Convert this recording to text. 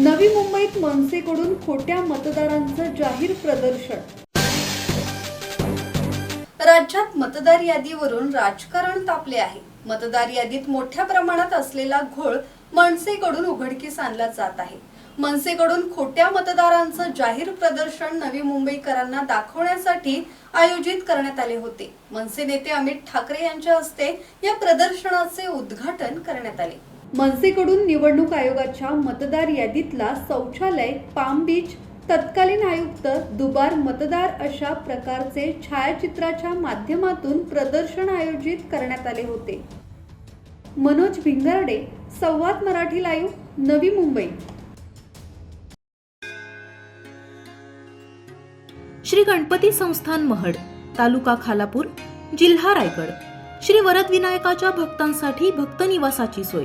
नवी मुंबईत मनसेकडून खोट्या मतदारांचं जाहीर प्रदर्शन. राज्यात मतदार यादीवरून राजकारण तापले आहे. मतदार यादीत मोठ्या प्रमाणात असलेला घोळ मनसेकडून उघडकीस आणला जात आहे. मनसेकडून खोट्या मतदारांचं जाहीर प्रदर्शन नवी मुंबईकरांना दाखवण्यासाठी आयोजित करण्यात आले होते. मनसे नेते अमित ठाकरे यांच्या हस्ते या प्रदर्शनाचे उद्घाटन करण्यात आले. मनसेकडून निवडणूक आयोगाच्या मतदार यादीतला शौचालय पाम बीच तत्कालीन आयुक्त दुबार मतदार अशा प्रकारचे छायाचित्राच्या माध्यमातून प्रदर्शन आयोजित करण्यात आले होते. मनोज भिंगारडे संवाद मराठी लाईव्ह नवी मुंबई. श्री गणपती संस्थान महड तालुका खालापूर जिल्हा रायगड. श्री वरद विनायकाच्या भक्तांसाठी भक्त निवासाची सोय.